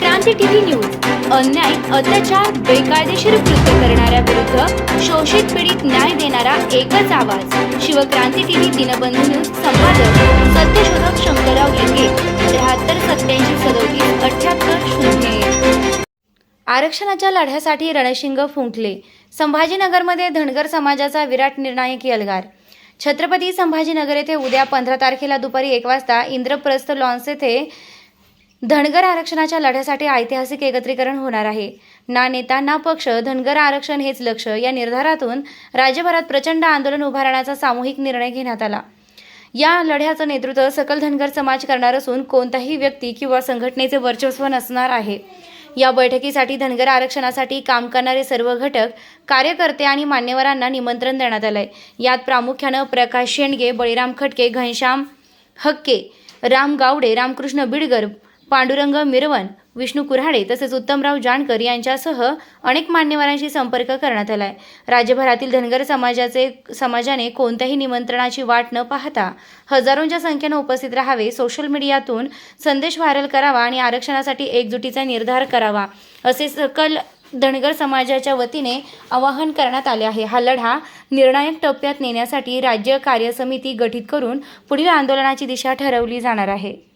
क्रांती TV news. अन्याय अत्याचार बेकायदेशीर कृत्य करणाऱ्या विरुद्ध शोषित पीडित न्याय देणारा एकच आवाज. शिवक्रांती टीव्ही दिनबंधू न्यूज संपादक सत्यशोधक शंकरराव लिंगे त्र्याहत्तर सत्याऐंशी सदोतीस अठ्याहत्तर शून्य आरक्षणाच्या लढ्यासाठी रणशिंग फुंकले. संभाजीनगरमध्ये धनगर समाजाचा विराट निर्णायक यलगार. छत्रपती संभाजीनगर येथे उद्या पंधरा तारखेला दुपारी एक वाजता इंद्रप्रस्थ लॉन्स येथे धनगर आरक्षणाच्या लढ्यासाठी ऐतिहासिक एकत्रीकरण होणार आहे. ना नेता ना पक्ष धनगर आरक्षण हेच लक्ष. या निर्धारातून राज्यभरात प्रचंड आंदोलन उभारण्याचा सामूहिक निर्णय घेण्यात आला. या लढ्याचं नेतृत्व सकल धनगर समाज करणार असून कोणताही व्यक्ती किंवा संघटनेचे वर्चस्व नसणार आहे. या बैठकीसाठी धनगर आरक्षणासाठी काम करणारे सर्व घटक कार्यकर्ते आणि मान्यवरांना निमंत्रण देण्यात आलंय. यात प्रामुख्यानं प्रकाश शेंडगे बळीराम खटके घनश्याम हक्के राम गावडे रामकृष्ण बिडगर पांडुरंग मिरवन विष्णू कुऱ्हाडे तसेच उत्तमराव जानकर यांच्यासह अनेक मान्यवरांशी संपर्क करण्यात आलाय. राज्यभरातील धनगर समाजाचे समाजाने कोणत्याही निमंत्रणाची वाट न पाहता हजारोंच्या संख्येनं उपस्थित राहावे सोशल मीडियातून संदेश व्हायरल करावा आणि आरक्षणासाठी एकजुटीचा निर्धार करावा असे सकल धनगर समाजाच्या वतीने आवाहन करण्यात आले आहे. हा लढा निर्णायक टप्प्यात नेण्यासाठी राज्य कार्यसमिती गठीत करून पुढील आंदोलनाची दिशा ठरवली जाणार आहे.